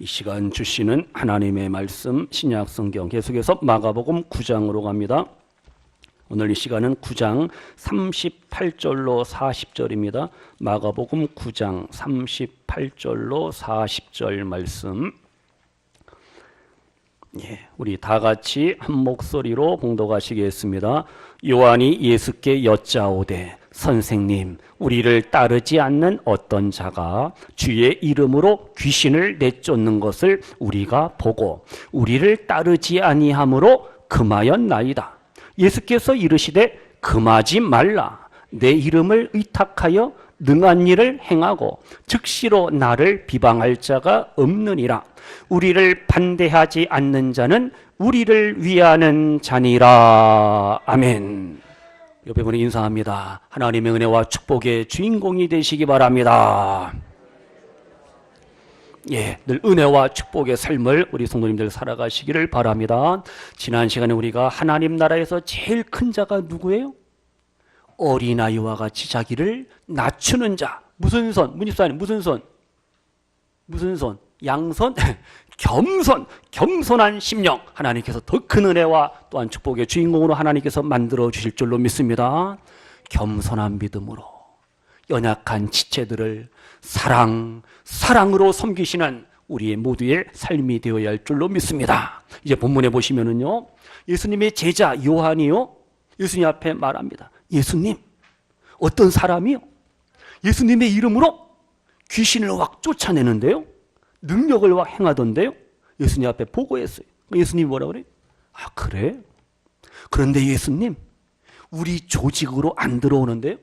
이 시간 주시는 하나님의 말씀 신약 성경 계속해서 마가복음 9장으로 갑니다. 오늘 이 시간은 9장 38절로 40절입니다. 마가복음 9장 38절로 40절 말씀. 예, 우리 다 같이 한 목소리로 봉독하시겠습니다. 요한이 예수께 여짜오되 선생님, 우리를 따르지 않는 어떤 자가 주의 이름으로 귀신을 내쫓는 것을 우리가 보고 우리를 따르지 아니하므로 금하였나이다. 예수께서 이르시되 금하지 말라. 내 이름을 의탁하여 능한 일을 행하고 즉시로 나를 비방할 자가 없느니라. 우리를 반대하지 않는 자는 우리를 위하는 자니라. 아멘. 옆에 분이 인사합니다. 하나님의 은혜와 축복의 주인공이 되시기 바랍니다. 예, 늘 은혜와 축복의 삶을 우리 성도님들 살아가시기를 바랍니다. 지난 시간에 우리가 하나님 나라에서 제일 큰 자가 누구예요? 어린아이와 같이 자기를 낮추는 자. 무슨 손? 문집사님, 무슨 손? 무슨 손? 양손? 겸손, 겸손한 심령. 하나님께서 더 큰 은혜와 또한 축복의 주인공으로 하나님께서 만들어 주실 줄로 믿습니다. 겸손한 믿음으로 연약한 지체들을 사랑, 사랑으로 섬기시는 우리의 모두의 삶이 되어야 할 줄로 믿습니다. 이제 본문에 보시면은요, 예수님의 제자 요한이요, 예수님 앞에 말합니다. 예수님, 어떤 사람이요? 예수님의 이름으로 귀신을 확 쫓아내는데요? 능력을 막 행하던데요? 예수님 앞에 보고했어요. 예수님이 뭐라 그래? 아, 그래? 그런데 예수님, 우리 조직으로 안 들어오는데요?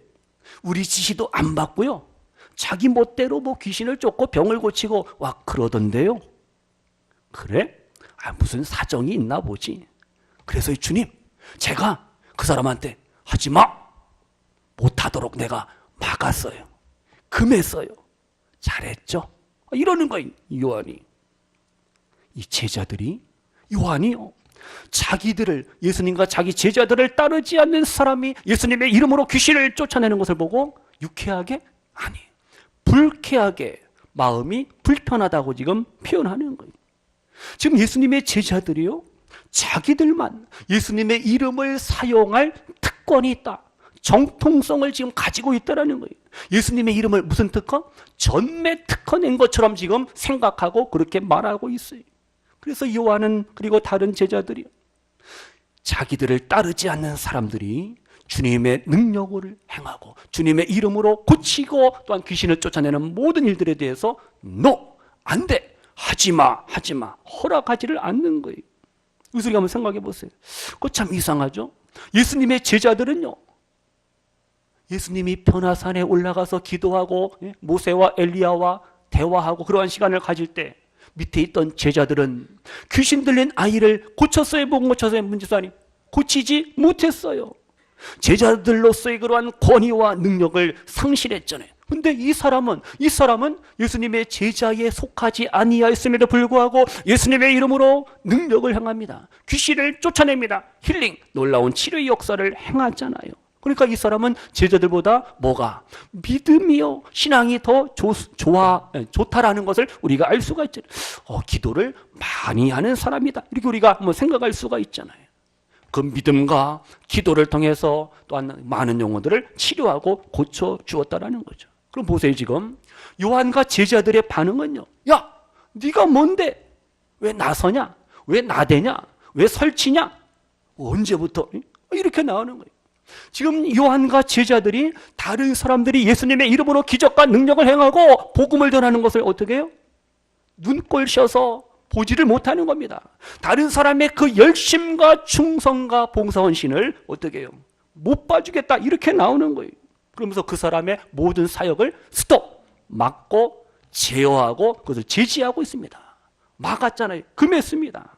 우리 지시도 안 받고요? 자기 멋대로 뭐 귀신을 쫓고 병을 고치고 와 그러던데요? 그래? 아, 무슨 사정이 있나 보지. 그래서 이 주님, 제가 그 사람한테 하지 마! 못하도록 내가 막았어요. 금했어요. 잘했죠? 이러는 거예요, 요한이. 이 제자들이, 요한이요. 자기들을, 예수님과 자기 제자들을 따르지 않는 사람이 예수님의 이름으로 귀신을 쫓아내는 것을 보고 유쾌하게? 아니, 불쾌하게 마음이 불편하다고 지금 표현하는 거예요. 지금 예수님의 제자들이요. 자기들만 예수님의 이름을 사용할 특권이 있다. 정통성을 지금 가지고 있다라는 거예요. 예수님의 이름을 무슨 특허? 전매 특허 낸 것처럼 지금 생각하고 그렇게 말하고 있어요. 그래서 요한은 그리고 다른 제자들이 자기들을 따르지 않는 사람들이 주님의 능력을 행하고 주님의 이름으로 고치고 또한 귀신을 쫓아내는 모든 일들에 대해서 no, 안 돼, 하지 마, 하지 마, 허락하지를 않는 거예요. 우리 한번 생각해 보세요. 그거 참 이상하죠? 예수님의 제자들은요, 예수님이 변화산에 올라가서 기도하고 예, 모세와 엘리야와 대화하고 그러한 시간을 가질 때 밑에 있던 제자들은 귀신 들린 아이를 고쳤어요, 못 고쳤어요, 문지사님? 고치지 못했어요. 제자들로서의 그러한 권위와 능력을 상실했잖아요. 근데 이 사람은 이 사람은 예수님의 제자에 속하지 아니하였음에도 불구하고 예수님의 이름으로 능력을 행합니다. 귀신을 쫓아냅니다. 힐링, 놀라운 치료의 역사를 행하잖아요. 그러니까 이 사람은 제자들보다 뭐가 믿음이요 신앙이 더 조, 좋아 좋다라는 것을 우리가 알 수가 있잖아요. 어, 기도를 많이 하는 사람이다. 이렇게 우리가 한번 생각할 수가 있잖아요. 그 믿음과 기도를 통해서 또한 많은 영혼들을 치료하고 고쳐 주었다라는 거죠. 그럼 보세요 지금 요한과 제자들의 반응은요. 야, 네가 뭔데? 왜 나서냐? 왜 나대냐? 왜 설치냐? 언제부터 이렇게 나오는 거예요. 지금 요한과 제자들이 다른 사람들이 예수님의 이름으로 기적과 능력을 행하고 복음을 전하는 것을 어떻게 해요? 눈꼴 셔서 보지를 못하는 겁니다. 다른 사람의 그 열심과 충성과 봉사헌신을 어떻게 해요? 못 봐주겠다 이렇게 나오는 거예요. 그러면서 그 사람의 모든 사역을 스톱 막고 제어하고 그것을 제지하고 있습니다. 막았잖아요. 금했습니다.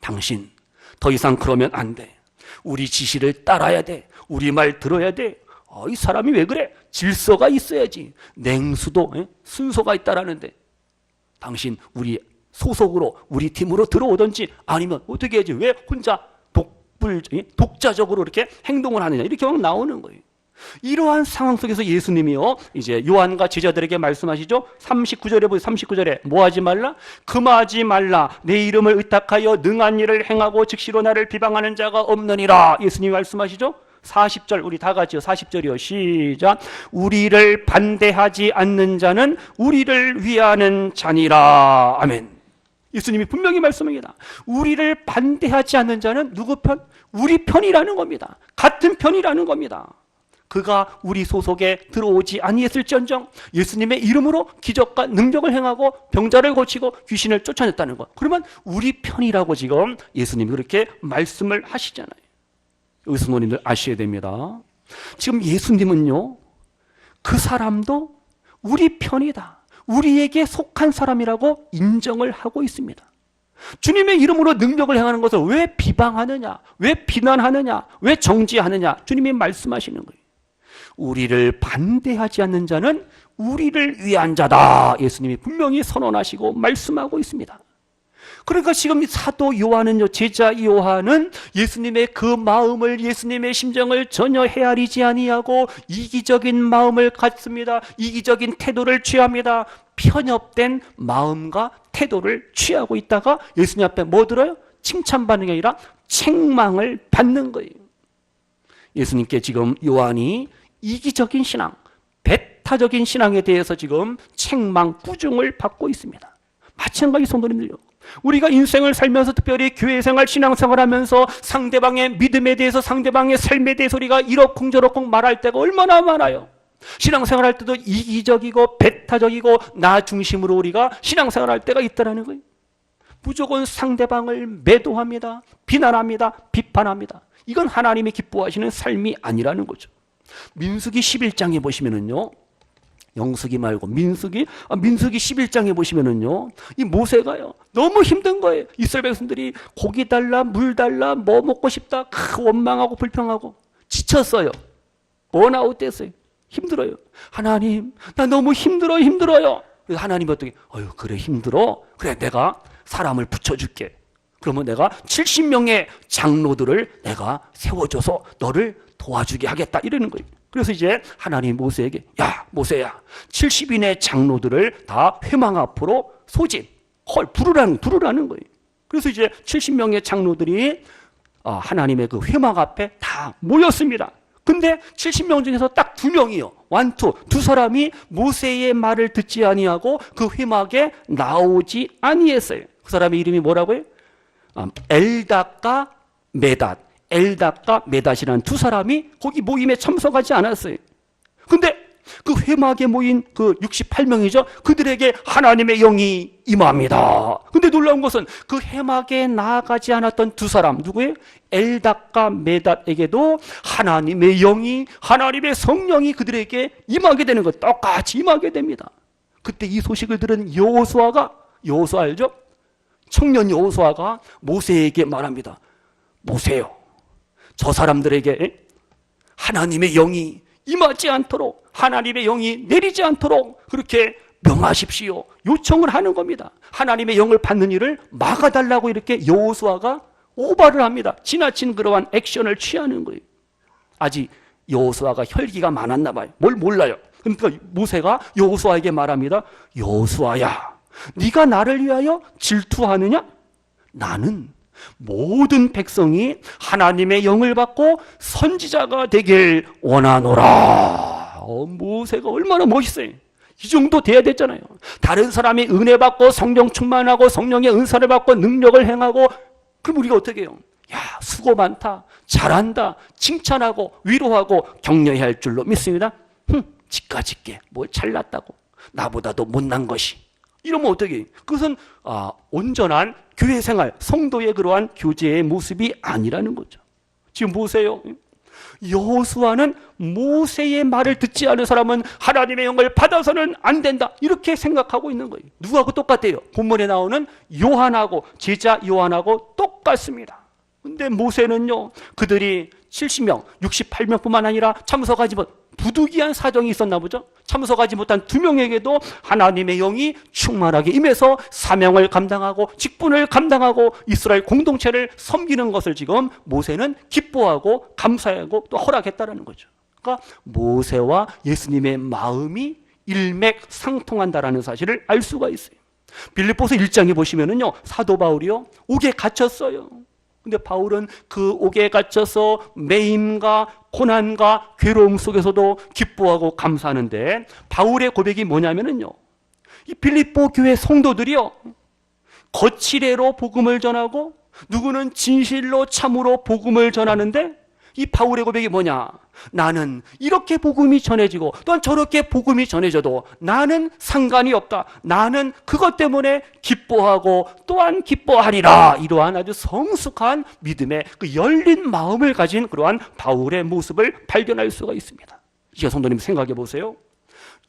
당신 더 이상 그러면 안 돼. 우리 지시를 따라야 돼. 우리 말 들어야 돼. 어, 이 사람이 왜 그래? 질서가 있어야지. 냉수도 에? 순서가 있다라는데 당신 우리 소속으로 우리 팀으로 들어오든지 아니면 어떻게 해야지? 왜 혼자 독불 독자적으로 이렇게 행동을 하느냐 이렇게 막 나오는 거예요. 이러한 상황 속에서 예수님이요, 이제 요한과 제자들에게 말씀하시죠. 39절에 보세요. 39절에 뭐 하지 말라? 금하지 말라. 내 이름을 의탁하여 능한 일을 행하고 즉시로 나를 비방하는 자가 없느니라. 예수님이 말씀하시죠. 40절 우리 다 같이요. 40절이요. 시작. 우리를 반대하지 않는 자는 우리를 위하는 자니라. 아멘. 예수님이 분명히 말씀합니다. 우리를 반대하지 않는 자는 누구 편? 우리 편이라는 겁니다. 같은 편이라는 겁니다. 그가 우리 소속에 들어오지 아니했을지언정 예수님의 이름으로 기적과 능력을 행하고 병자를 고치고 귀신을 쫓아냈다는 것. 그러면 우리 편이라고 지금 예수님이 그렇게 말씀을 하시잖아요. 여기서 노님들 아셔야 됩니다. 지금 예수님은요, 그 사람도 우리 편이다. 우리에게 속한 사람이라고 인정을 하고 있습니다. 주님의 이름으로 능력을 행하는 것을 왜 비방하느냐? 왜 비난하느냐? 왜 정지하느냐? 주님이 말씀하시는 거예요. 우리를 반대하지 않는 자는 우리를 위한 자다. 예수님이 분명히 선언하시고 말씀하고 있습니다. 그러니까 지금 사도 요한은요, 제자 요한은 예수님의 그 마음을, 예수님의 심정을 전혀 헤아리지 아니하고 이기적인 마음을 갖습니다. 이기적인 태도를 취합니다. 편협된 마음과 태도를 취하고 있다가 예수님 앞에 뭐 들어요? 칭찬받는 게 아니라 책망을 받는 거예요. 예수님께 지금 요한이 이기적인 신앙, 배타적인 신앙에 대해서 지금 책망, 꾸중을 받고 있습니다. 마찬가지 성도님들요. 우리가 인생을 살면서 특별히 교회 생활, 신앙 생활 하면서 상대방의 믿음에 대해서 상대방의 삶에 대해서 우리가 이러쿵저러쿵 말할 때가 얼마나 많아요. 신앙생활 할 때도 이기적이고 배타적이고 나 중심으로 우리가 신앙생활 할 때가 있다라는 거예요. 무조건 상대방을 매도합니다. 비난합니다. 비판합니다. 이건 하나님이 기뻐하시는 삶이 아니라는 거죠. 민수기 11장에 보시면은요. 영수기 말고 민수기 아, 민수기 11장에 보시면은요. 이 모세가요. 너무 힘든 거예요. 이스라엘 백성들이 고기 달라 물 달라 뭐 먹고 싶다 크 원망하고 불평하고 지쳤어요. 번아웃 됐어요. 힘들어요. 하나님, 나 너무 힘들어, 힘들어요. 그래서 하나님이 어떻게, 어휴, 그래, 힘들어? 그래, 내가 사람을 붙여 줄게. 그러면 내가 70명의 장로들을 내가 세워줘서 너를 도와주게 하겠다. 이러는 거예요. 그래서 이제 하나님 모세에게, 야, 모세야, 70인의 장로들을 다 회망 앞으로 소집, 헐, 부르라는, 부르라는 거예요. 그래서 이제 70명의 장로들이 아, 하나님의 그 회막 앞에 다 모였습니다. 근데 70명 중에서 딱 두 명이요. 완투. 두 사람이 모세의 말을 듣지 아니하고 그 회막에 나오지 아니했어요. 그 사람의 이름이 뭐라고요? 아, 엘닷과 메닷. 엘닷과 메닷이라는 두 사람이 거기 모임에 참석하지 않았어요. 근데 그 회막에 모인 그 68명이죠. 그들에게 하나님의 영이 임합니다. 근데 놀라운 것은 그 회막에 나아가지 않았던 두 사람 누구예요? 엘닷과 메닷에게도 하나님의 영이 하나님의 성령이 그들에게 임하게 되는 것 똑같이 임하게 됩니다. 그때 이 소식을 들은 여호수아가 여호수아 알죠? 청년 여호수아가 모세에게 말합니다. 모세요. 저 사람들에게 하나님의 영이 임하지 않도록 하나님의 영이 내리지 않도록 그렇게 명하십시오. 요청을 하는 겁니다. 하나님의 영을 받는 일을 막아달라고 이렇게 여호수아가 오바를 합니다. 지나친 그러한 액션을 취하는 거예요. 아직 여호수아가 혈기가 많았나 봐요. 뭘 몰라요. 그러니까 모세가 여호수아에게 말합니다. 여호수아야, 네가 나를 위하여 질투하느냐? 나는 모든 백성이 하나님의 영을 받고 선지자가 되길 원하노라. 어, 모세가 얼마나 멋있어요. 이 정도 돼야 됐잖아요. 다른 사람이 은혜 받고 성령 충만하고 성령의 은사를 받고 능력을 행하고 그럼 우리가 어떻게 해요? 야, 수고 많다. 잘한다. 칭찬하고 위로하고 격려해야 할 줄로 믿습니다. 흠, 지까짓게 뭘 잘났다고. 나보다도 못난 것이. 이러면 어떻게? 그것은 아, 온전한 교회 생활, 성도의 그러한 교제의 모습이 아니라는 거죠. 지금 보세요. 여호수아는 모세의 말을 듣지 않은 사람은 하나님의 영을 받아서는 안 된다. 이렇게 생각하고 있는 거예요. 누구하고 똑같아요? 본문에 나오는 요한하고 제자 요한하고 똑같습니다. 근데 모세는요. 그들이 70명, 68명뿐만 아니라 참석하지 못 부득이한 사정이 있었나 보죠. 참석하지 못한 두 명에게도 하나님의 영이 충만하게 임해서 사명을 감당하고 직분을 감당하고 이스라엘 공동체를 섬기는 것을 지금 모세는 기뻐하고 감사하고 또 허락했다라는 거죠. 그러니까 모세와 예수님의 마음이 일맥상통한다라는 사실을 알 수가 있어요. 빌립보서 1장에 보시면은요. 사도 바울이요. 옥에 갇혔어요. 근데 바울은 그 옥에 갇혀서 매임과 고난과 괴로움 속에서도 기뻐하고 감사하는데 바울의 고백이 뭐냐면은요. 이 빌립보 교회 성도들이요. 거칠애로 복음을 전하고 누구는 진실로 참으로 복음을 전하는데 이 바울의 고백이 뭐냐? 나는 이렇게 복음이 전해지고 또한 저렇게 복음이 전해져도 나는 상관이 없다. 나는 그것 때문에 기뻐하고 또한 기뻐하리라. 이러한 아주 성숙한 믿음의 그 열린 마음을 가진 그러한 바울의 모습을 발견할 수가 있습니다. 이제 성도님 생각해 보세요.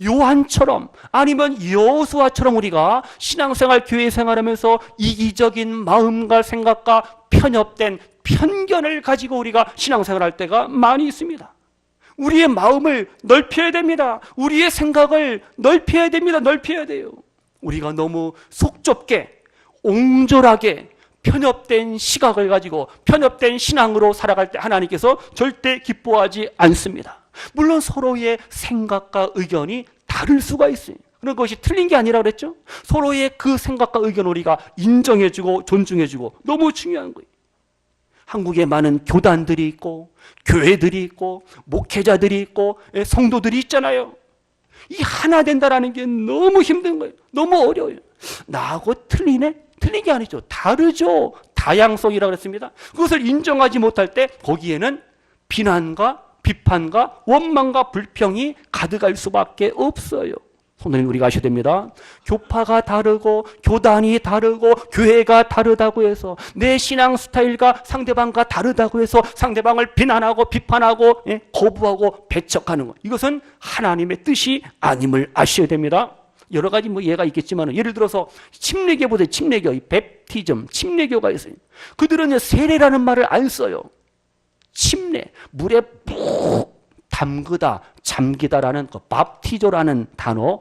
요한처럼 아니면 여호수아처럼 우리가 신앙생활 교회 생활하면서 이기적인 마음과 생각과 편협된 편견을 가지고 우리가 신앙생활 할 때가 많이 있습니다. 우리의 마음을 넓혀야 됩니다. 우리의 생각을 넓혀야 됩니다. 넓혀야 돼요. 우리가 너무 속 좁게 옹졸하게 편협된 시각을 가지고 편협된 신앙으로 살아갈 때 하나님께서 절대 기뻐하지 않습니다. 물론 서로의 생각과 의견이 다를 수가 있어요. 그런 것이 틀린 게 아니라 그랬죠? 서로의 그 생각과 의견을 우리가 인정해주고 존중해주고 너무 중요한 거예요. 한국에 많은 교단들이 있고 교회들이 있고 목회자들이 있고 예, 성도들이 있잖아요. 이 하나 된다라는 게 너무 힘든 거예요. 너무 어려워요. 나하고 틀리네? 틀린 게 아니죠. 다르죠. 다양성이라고 그랬습니다. 그것을 인정하지 못할 때 거기에는 비난과 비판과 원망과 불평이 가득할 수밖에 없어요. 손님 우리가 아셔야 됩니다. 교파가 다르고 교단이 다르고 교회가 다르다고 해서 내 신앙 스타일과 상대방과 다르다고 해서 상대방을 비난하고 비판하고 예, 거부하고 배척하는 것 이것은 하나님의 뜻이 아님을 아셔야 됩니다. 여러 가지 뭐 예가 있겠지만 예를 들어서 침례교 보세요. 침례교, 이 베프티즘, 침례교가 있어요. 그들은 세례라는 말을 안 써요. 침례, 물에 푹 담그다, 잠기다라는 그 밥티조라는 단어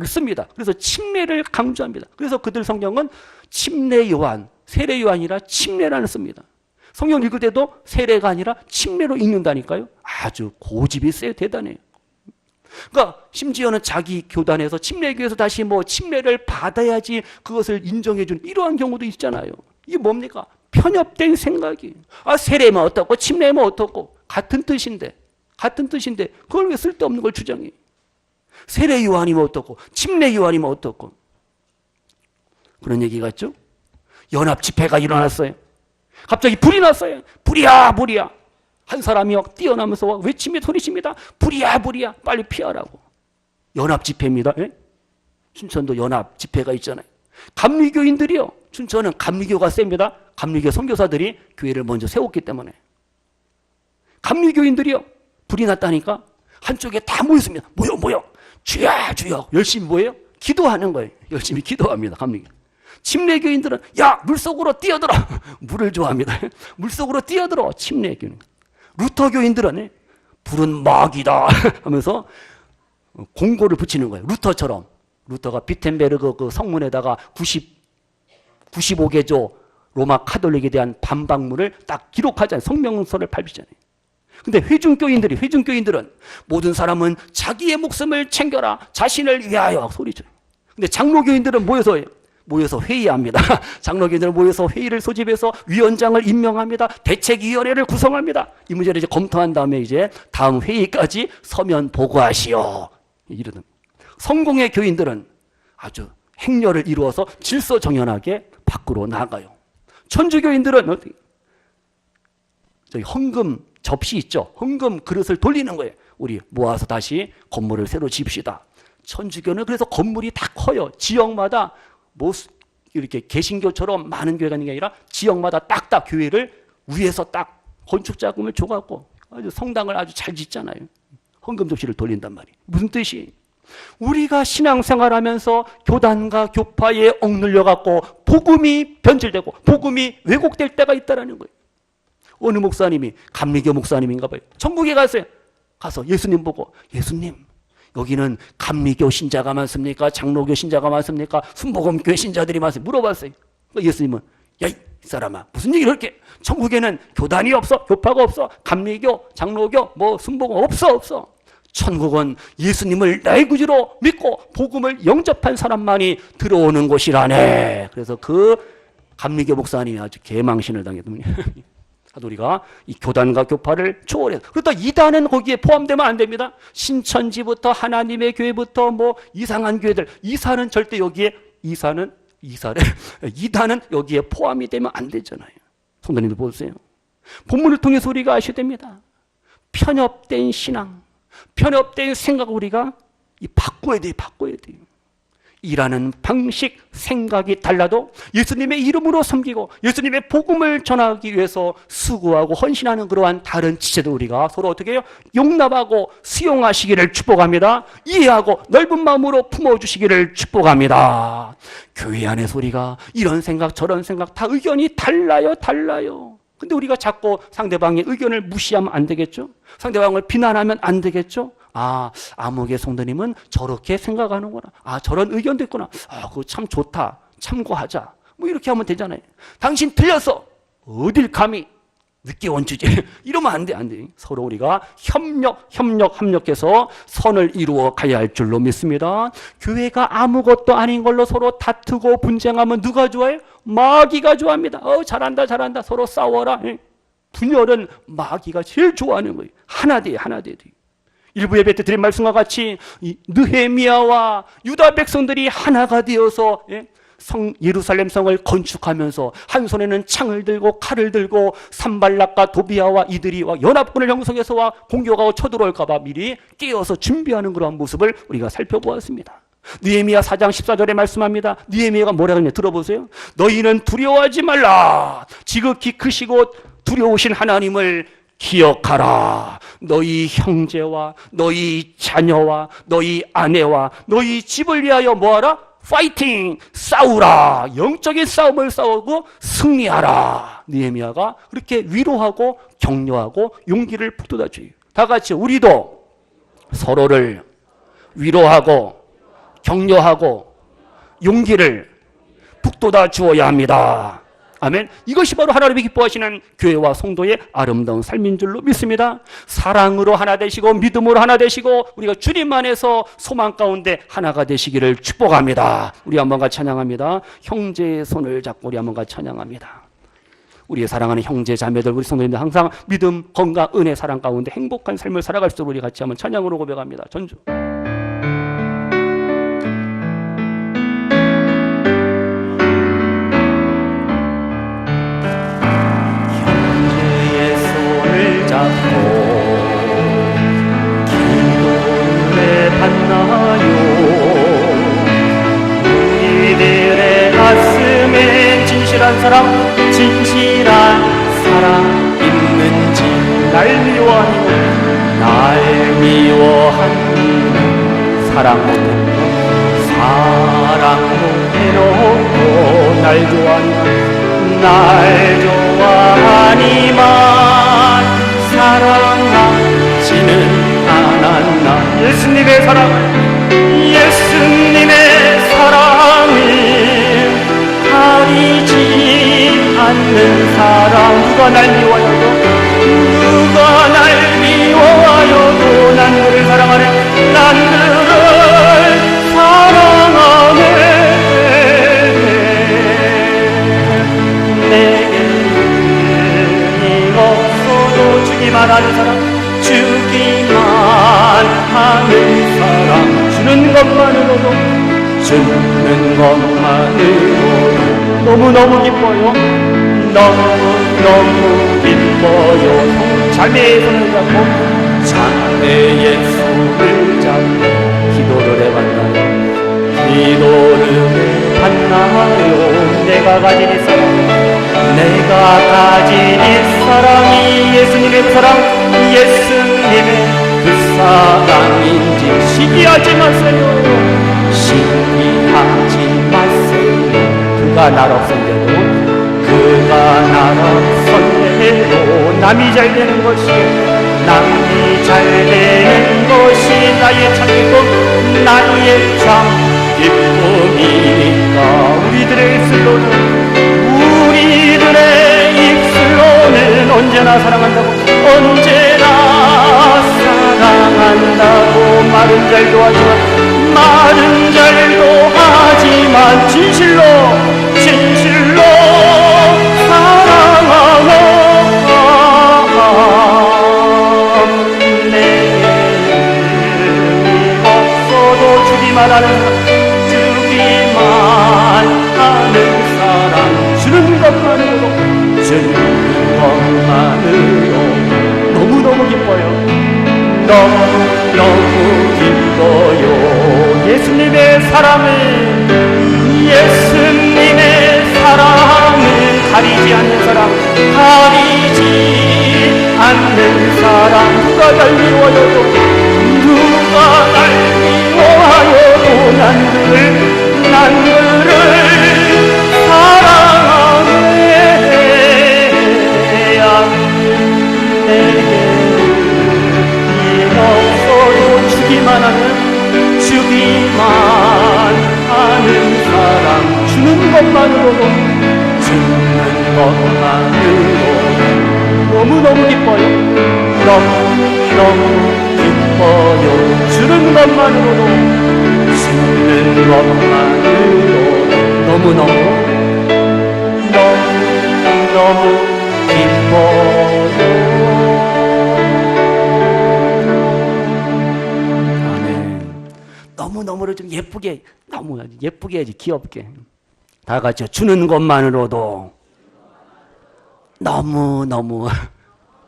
를 씁니다. 그래서 침례를 강조합니다. 그래서 그들 성경은 침례 요한, 세례 요한이라 침례라는 씁니다. 성경 읽을 때도 세례가 아니라 침례로 읽는다니까요. 아주 고집이 세요. 대단해요. 그러니까 심지어는 자기 교단에서 침례교에서 다시 뭐 침례를 받아야지 그것을 인정해 주는 이러한 경우도 있잖아요. 이게 뭡니까? 편협된 생각이. 아, 세례면 어떻고, 침례면 어떻고. 같은 뜻인데, 같은 뜻인데, 그걸 왜 쓸데없는 걸 주장해? 세례 요한이면 어떻고, 침례 요한이면 어떻고. 그런 얘기 같죠? 연합 집회가 일어났어요. 갑자기 불이 났어요. 불이야, 불이야. 한 사람이 막 뛰어나면서 외치며 소리칩니다. 불이야, 불이야. 빨리 피하라고. 연합 집회입니다. 예? 춘천도 연합 집회가 있잖아요. 감리교인들이요. 춘천은 감리교가 셉니다. 감리교 선교사들이 교회를 먼저 세웠기 때문에. 감리교인들이요. 불이 났다니까 한쪽에 다 모였습니다. 모여 모여. 주여 주여. 열심히 뭐예요? 기도하는 거예요. 열심히 기도합니다. 감리교. 침례교인들은 야 물속으로 뛰어들어. 물을 좋아합니다. 물속으로 뛰어들어. 침례교인. 루터 교인들은 불은 마귀다 하면서 공고를 붙이는 거예요. 루터처럼. 루터가 비텐베르그 그 성문에다가 90 95개조 로마 카톨릭에 대한 반박문을 딱 기록하잖아요. 성명서를 발표잖아요. 근데 회중교인들이 회중교인들은 모든 사람은 자기의 목숨을 챙겨라 자신을 위하여 소리죠. 근데 장로교인들은 모여서 모여서 회의합니다. 장로교인들은 모여서 회의를 소집해서 위원장을 임명합니다. 대책위원회를 구성합니다. 이 문제를 이제 검토한 다음에 이제 다음 회의까지 서면 보고하시오. 이러는 성공의 교인들은 아주 행렬을 이루어서 질서정연하게 밖으로 나가요. 천주교인들은? 저희 헌금 접시 있죠. 헌금 그릇을 돌리는 거예요. 우리 모아서 다시 건물을 새로 집시다. 천주교는 그래서 건물이 다 커요. 지역마다 뭐 이렇게 개신교처럼 많은 교회가 있는 게 아니라 지역마다 딱딱 교회를 위에서 딱 건축 자금을 줘갖고 아주 성당을 아주 잘 짓잖아요. 헌금 접시를 돌린단 말이에요. 무슨 뜻이? 우리가 신앙생활하면서 교단과 교파에 억눌려 갖고 복음이 변질되고 복음이 왜곡될 때가 있다라는 거예요. 어느 목사님이 감리교 목사님인가 봐요. 전국에 갔어요. 가서 예수님 보고 예수님 여기는 감리교 신자가 많습니까? 장로교 신자가 많습니까? 순복음교회 신자들이 많습니까? 물어봤어요. 그러니까 예수님은 야이 사람아 무슨 얘기를 이렇게 천국에는 교단이 없어 교파가 없어 감리교 장로교 뭐 순복음 없어 없어 천국은 예수님을 나의 구주로 믿고 복음을 영접한 사람만이 들어오는 곳이라네 그래서 그 감리교 목사님이 아주 개망신을 당했더니 하도 우리가 이 교단과 교파를 초월해서 그렇다 이단은 거기에 포함되면 안 됩니다. 신천지부터 하나님의 교회부터 뭐 이상한 교회들 이사는 절대 여기에 이사는 이사를 이단은 여기에 포함이 되면 안 되잖아요. 성도님들 보세요. 본문을 통해서 우리가 아셔야 됩니다. 편협된 신앙, 편협된 생각을 우리가 이 바꿔야 돼요. 바꿔야 돼요. 일하는 방식, 생각이 달라도 예수님의 이름으로 섬기고 예수님의 복음을 전하기 위해서 수고하고 헌신하는 그러한 다른 지체도 우리가 서로 어떻게 해요? 용납하고 수용하시기를 축복합니다. 이해하고 넓은 마음으로 품어주시기를 축복합니다. 교회 안에서 우리가 이런 생각 저런 생각 다 의견이 달라요 달라요. 근데 우리가 자꾸 상대방의 의견을 무시하면 안 되겠죠? 상대방을 비난하면 안 되겠죠? 아, 암흑의 성도님은 저렇게 생각하는구나. 아, 저런 의견도 있구나. 아, 그거 참 좋다. 참고하자. 뭐 이렇게 하면 되잖아요. 당신 틀렸어. 어딜 감히 늦게 온 주제. 이러면 안 돼, 안 돼. 서로 우리가 협력, 협력, 협력해서 선을 이루어 가야 할 줄로 믿습니다. 교회가 아무것도 아닌 걸로 서로 다투고 분쟁하면 누가 좋아해요? 마귀가 좋아합니다. 어, 잘한다, 잘한다. 서로 싸워라. 예. 분열은 마귀가 제일 좋아하는 거예요. 하나 돼, 하나 돼. 일부 예배 때 드린 말씀과 같이 이 느헤미야와 유다 백성들이 하나가 되어서 예? 성 예루살렘 성을 건축하면서 한 손에는 창을 들고 칼을 들고 산발락과 도비아와 이들이 와 연합군을 형성해서 와 공격하고 쳐들어올까 봐 미리 깨어서 준비하는 그러한 모습을 우리가 살펴보았습니다. 느헤미야 4장 14절에 말씀합니다. 느헤미야가 뭐라 그러냐 들어보세요. 너희는 두려워하지 말라. 지극히 크시고 두려우신 하나님을 기억하라. 너희 형제와 너희 자녀와 너희 아내와 너희 집을 위하여 뭐하라? 파이팅! 싸우라! 영적인 싸움을 싸우고 승리하라! 니에미아가 그렇게 위로하고 격려하고 용기를 북돋아 줘요. 다 같이 우리도 서로를 위로하고 격려하고 용기를 북돋아 주어야 합니다. 아멘. 이것이 바로 하나님이 기뻐하시는 교회와 성도의 아름다운 삶인 줄로 믿습니다. 사랑으로 하나 되시고 믿음으로 하나 되시고 우리가 주님 안에서 소망 가운데 하나가 되시기를 축복합니다. 우리 한번 같이 찬양합니다. 형제의 손을 잡고 우리 한번 같이 찬양합니다. 우리의 사랑하는 형제 자매들 우리 성도님들 항상 믿음, 건강, 은혜, 사랑 가운데 행복한 삶을 살아갈 수 있도록 우리 같이 한번 찬양으로 고백합니다. 전주. 진실한 사랑 진실한 사랑 있는지 날 미워하니 날 미워하니 사랑 못했고 사랑 못해놓고 날 좋아하니 날 좋아하니만 사랑하지는 않았나. 예수님의 사랑을 예수님 않는 사랑 누가 날 미워하여도? 누가 날 미워하여도 난 너를 사랑하네. 난 너를 사랑하네. 내게 힘이 없어도 주기만 하는 사람 주기만 하는 사람. 주는 것만으로도 주는 것만으로도 너무너무 기뻐요. 너무너무 기뻐요. 자매의 손을 잡고 자매의 손을 잡고 기도를 해봤나요? 기도를 받나요? 내가 가진 이 사랑 내가 가진 이 사랑이 예수님의 그 사랑 예수님의 그 사랑인지 시기하지 마세요. 시기하지 마세요 그가 날 없앤데도 그가 날 없앤데도 남이 잘 되는 것이 남이 잘 되는 것이 나의 참 기쁨 나의 참 기쁨이니까. 우리들의 입술로는 우리들의 언제나 사랑한다고 언제나 사랑한다고. 말은 잘도 하지만 말은 잘도 하지만 진실로 너무너무 기뻐요. 예수님의 사랑은 예수님의 사랑은 가리지 않는 사랑 가리지 않는 사랑 누가 날 미워해도 누가 날 미워하여도 난 그를 난그 해야지 귀엽게 다 같이 주는 것만으로도 너무 너무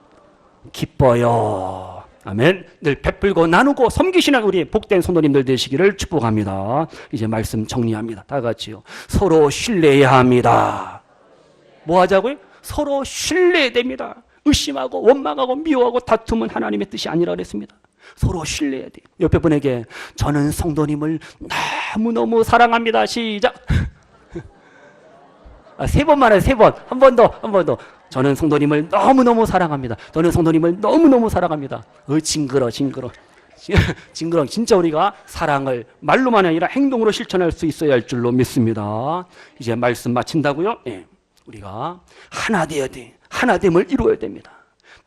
기뻐요. 아멘. 늘 베풀고 나누고 섬기시는 우리 복된 성도님들 되시기를 축복합니다. 이제 말씀 정리합니다. 다 같이요. 서로 신뢰해야 합니다. 뭐 하자고요? 서로 신뢰됩니다. 의심하고 원망하고 미워하고 다툼은 하나님의 뜻이 아니라 그랬습니다. 서로 신뢰해야 돼요. 옆에 분에게 저는 성도님을 너무너무 사랑합니다. 시작. 아, 세 번만 해요, 세 번. 한 번 더, 한 번 더. 저는 성도님을 너무너무 사랑합니다. 저는 성도님을 너무너무 사랑합니다. 어, 징그러, 징그러. 징그러. 진짜 우리가 사랑을 말로만 아니라 행동으로 실천할 수 있어야 할 줄로 믿습니다. 이제 말씀 마친다고요? 예. 우리가 하나 되어야 돼. 하나됨을 이루어야 됩니다.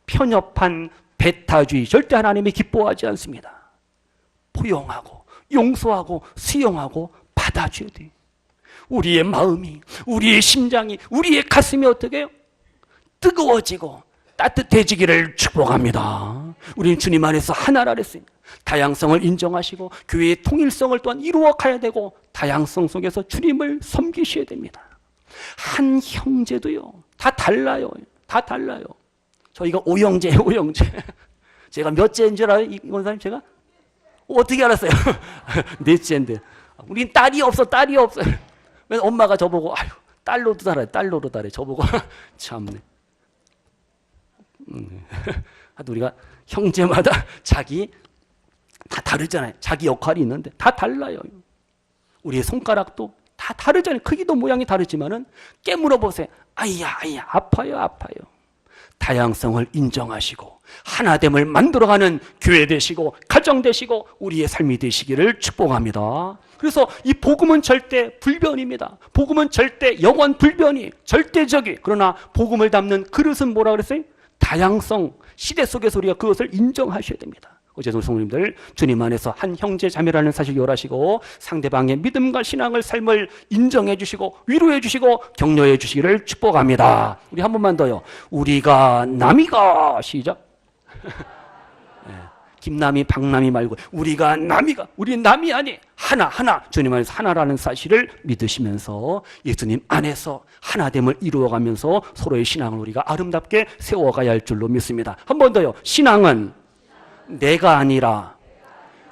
편협한 배타주의 절대 하나님이 기뻐하지 않습니다. 포용하고 용서하고 수용하고 받아줘야 돼. 우리의 마음이, 우리의 심장이, 우리의 가슴이 어떻게 해요? 뜨거워지고 따뜻해지기를 축복합니다. 우리는 주님 안에서 하나라 그랬어요. 다양성을 인정하시고 교회의 통일성을 또한 이루어 가야 되고 다양성 속에서 주님을 섬기셔야 됩니다. 한 형제도요. 다 달라요. 다 달라요. 저희가 오형제, 오형제. 제가 몇째인 줄 알아요? 이 권사님 제가? 어떻게 알았어요? 넷째인데. 우린 딸이 없어, 딸이 없어. 그래서 엄마가 저보고, 아유, 딸로도 달아요, 딸로도 달아요. 저보고, 참네. 음. 하여튼 우리가 형제마다 자기 다 다르잖아요. 자기 역할이 있는데 다 달라요. 우리의 손가락도 다 다르잖아요. 크기도 모양이 다르지만은 깨물어 보세요. 아이야, 아이야, 아파요, 아파요. 다양성을 인정하시고 하나됨을 만들어가는 교회 되시고 가정 되시고 우리의 삶이 되시기를 축복합니다. 그래서 이 복음은 절대 불변입니다. 복음은 절대 영원 불변이 절대적이 그러나 복음을 담는 그릇은 뭐라 그랬어요? 다양성 시대 속에서 우리가 그것을 인정하셔야 됩니다. 어제도 성도님들 주님 안에서 한 형제 자매라는 사실 요하시고 상대방의 믿음과 신앙을 삶을 인정해 주시고 위로해 주시고 격려해 주시기를 축복합니다. 우리 한 번만 더요. 우리가 남이가 시작. 예, 김남이 박남이 말고 우리가 남이가 우리 남이 아니 하나 하나 주님 안에서 하나라는 사실을 믿으시면서 예수님 안에서 하나됨을 이루어가면서 서로의 신앙을 우리가 아름답게 세워가야 할 줄로 믿습니다. 한 번 더요. 신앙은 내가 아니라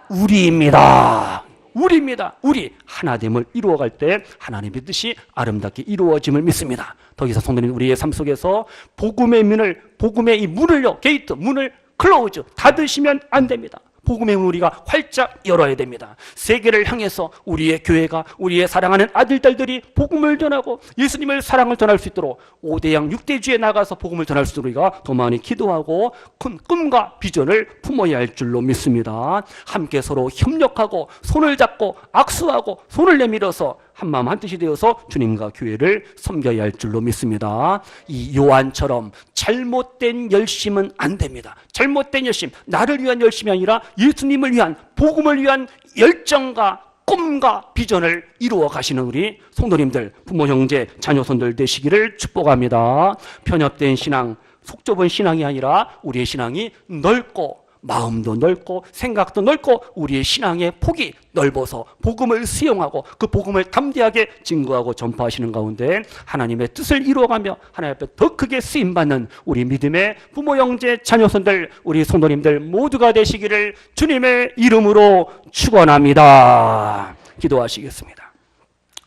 우리입니다. 우리입니다. 우리 하나됨을 이루어갈 때 하나님의 뜻이 아름답게 이루어짐을 믿습니다. 더 이상 성도님 우리의 삶 속에서 복음의 문을 복음의 이 문을요 게이트 문을 클로우즈 닫으시면 안 됩니다. 복음의 문 우리가 활짝 열어야 됩니다. 세계를 향해서 우리의 교회가 우리의 사랑하는 아들 딸들이 복음을 전하고 예수님을 사랑을 전할 수 있도록 5대양 6대주에 나가서 복음을 전할 수 있도록 우리가 더 많이 기도하고 큰 꿈과 비전을 품어야 할 줄로 믿습니다. 함께 서로 협력하고 손을 잡고 악수하고 손을 내밀어서 한마음 한뜻이 되어서 주님과 교회를 섬겨야 할 줄로 믿습니다. 이 요한처럼 잘못된 열심은 안 됩니다. 잘못된 열심, 나를 위한 열심이 아니라 예수님을 위한 복음을 위한 열정과 꿈과 비전을 이루어 가시는 우리 성도님들, 부모, 형제, 자녀 손들 되시기를 축복합니다. 편협된 신앙, 속 좁은 신앙이 아니라 우리의 신앙이 넓고 마음도 넓고 생각도 넓고 우리의 신앙의 폭이 넓어서 복음을 수용하고 그 복음을 담대하게 증거하고 전파하시는 가운데 하나님의 뜻을 이루어가며 하나님 앞에 더 크게 쓰임 받는 우리 믿음의 부모 형제 자녀손들 우리 성도님들 모두가 되시기를 주님의 이름으로 축원합니다. 기도하시겠습니다.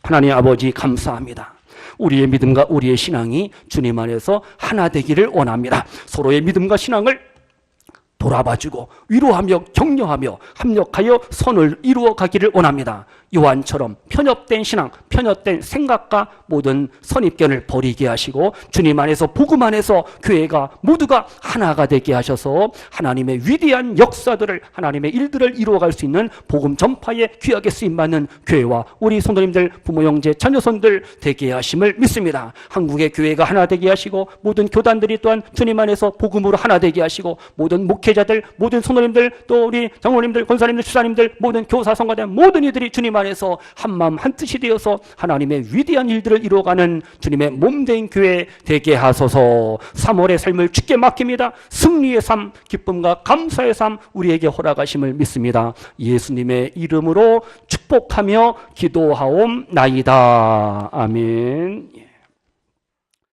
하나님 아버지 감사합니다. 우리의 믿음과 우리의 신앙이 주님 안에서 하나 되기를 원합니다. 서로의 믿음과 신앙을 돌아봐주고 위로하며 격려하며 합력하여 선을 이루어 가기를 원합니다. 요한처럼 편협된 신앙, 편협된 생각과 모든 선입견을 버리게 하시고 주님 안에서 복음 안에서 교회가 모두가 하나가 되게 하셔서 하나님의 위대한 역사들을 하나님의 일들을 이루어갈 수 있는 복음 전파에 귀하게 쓰임 받는 교회와 우리 성도님들 부모 형제 자녀손들 되게 하심을 믿습니다. 한국의 교회가 하나 되게 하시고 모든 교단들이 또한 주님 안에서 복음으로 하나 되게 하시고 모든 목회자들 모든 성도님들 또 우리 장로님들 권사님들 주사님들 모든 교사 성가대 모든 이들이 주님 안에서 한마음 한뜻이 되어서 하나님의 위대한 일들을 이루어가는 주님의 몸된 교회 되게 하소서. 3월의 삶을 주께 맡깁니다. 승리의 삶 기쁨과 감사의 삶 우리에게 허락하심을 믿습니다. 예수님의 이름으로 축복하며 기도하옵나이다. 아멘. 예.